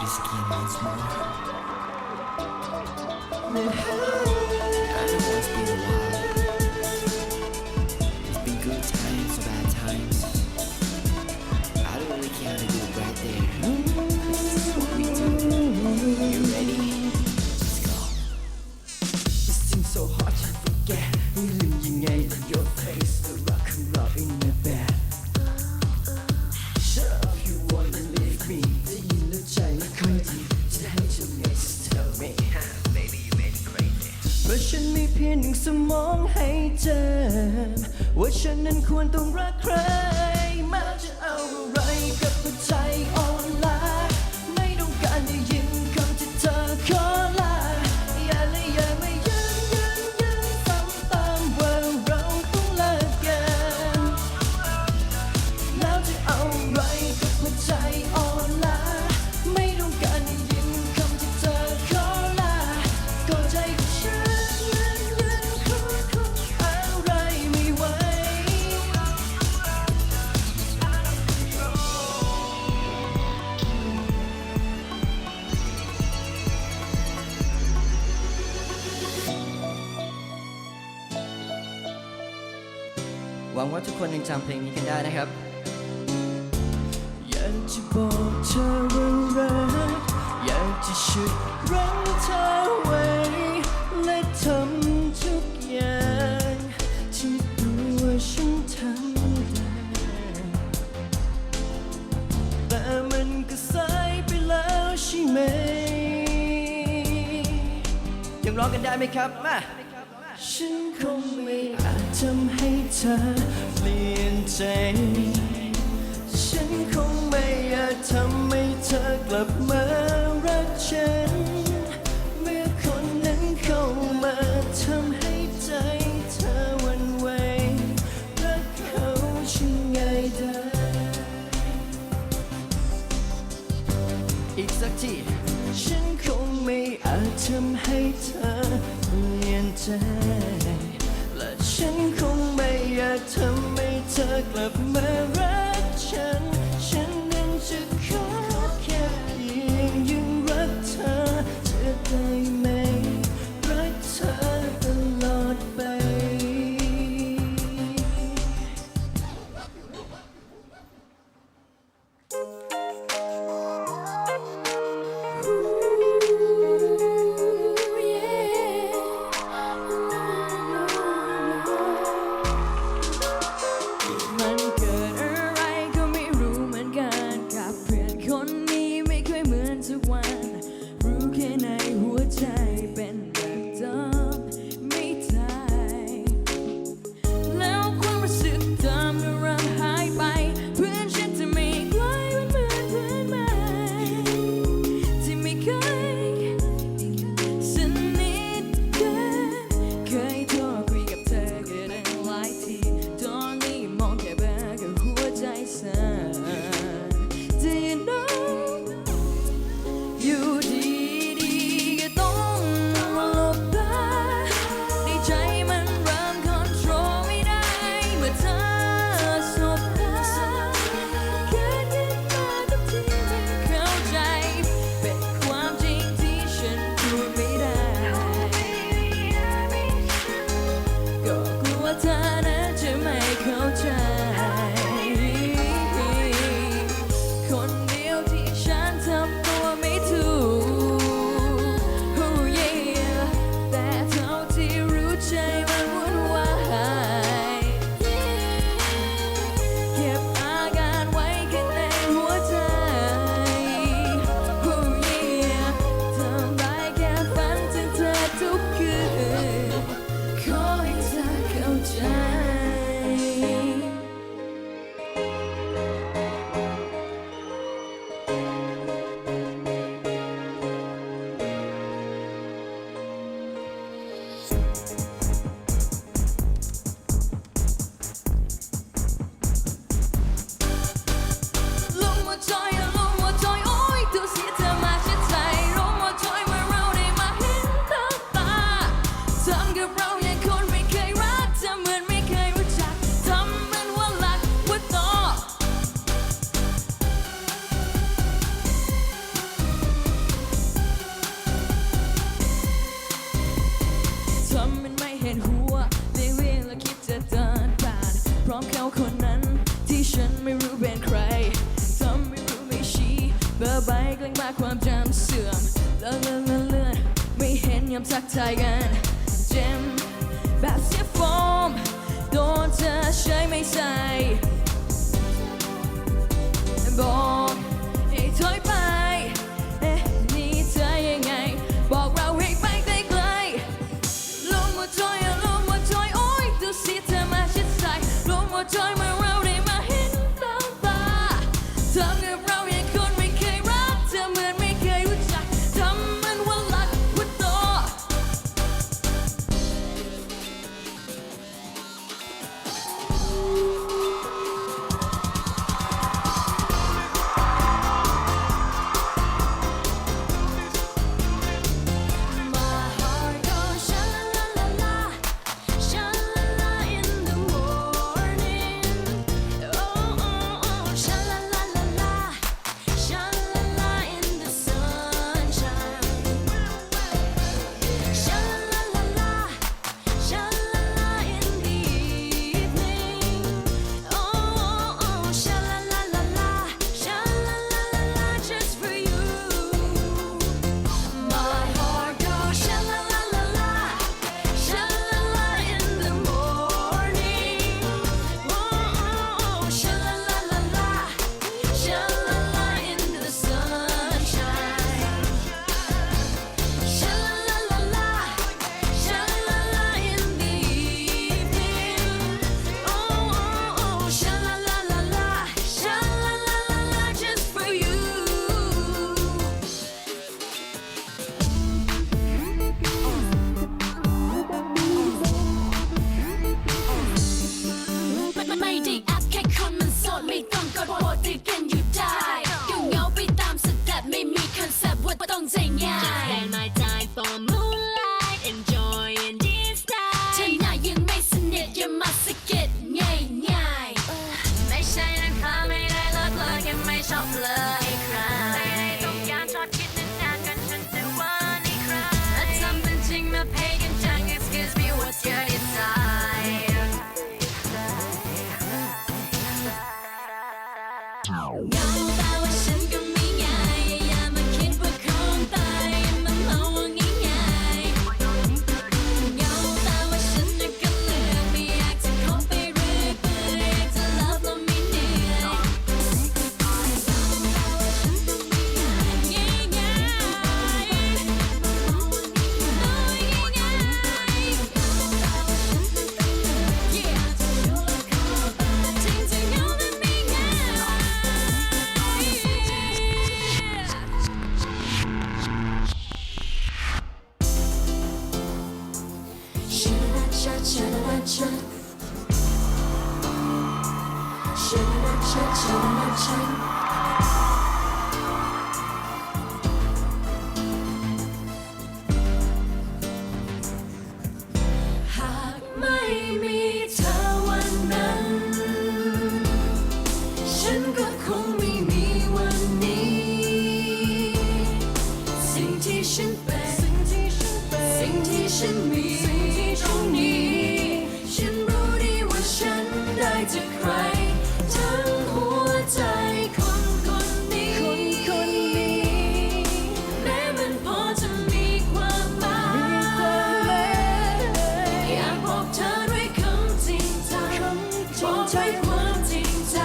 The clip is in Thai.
Disky announcement. สมองให้เจอว่าฉันนั้นควรต้องรักใครมาจะ วังว่าทุกคนยังจำเพลงนี้กันได้นะครับ อยากจะบอกเธอว่ารักอยากจะชุดรั้งเธอไว้ และทำทุกอย่างที่ตัวฉันทำได้แต่มันก็สายไปแล้วใช่ไหม ยังร้องกันได้ไหมครับ มา ธอเปลี่ยนใจ ฉันคงไม่อาจทำให้เธอกลับมารักฉัน เมื่อคนนั้นเข้ามาทำให้ใจเธอหวันไหวรักเขาฉันไงได้ อีกสักทีฉันคงไม่อาจทำให้เธอเปลี่ยนใจ และฉันคง ทำให้เธอกลับมารักฉันฉัน เบอร์ใบกลิ้งมาความจำเสื่อมเลื่อนเลื่อนเลื่อนเลื่อนไม่เห็นยามทักทายกันเจมแบบเสียฟอร์มโดนเธอใช้ไม่ใส่บอก ใช้ความจริงใจ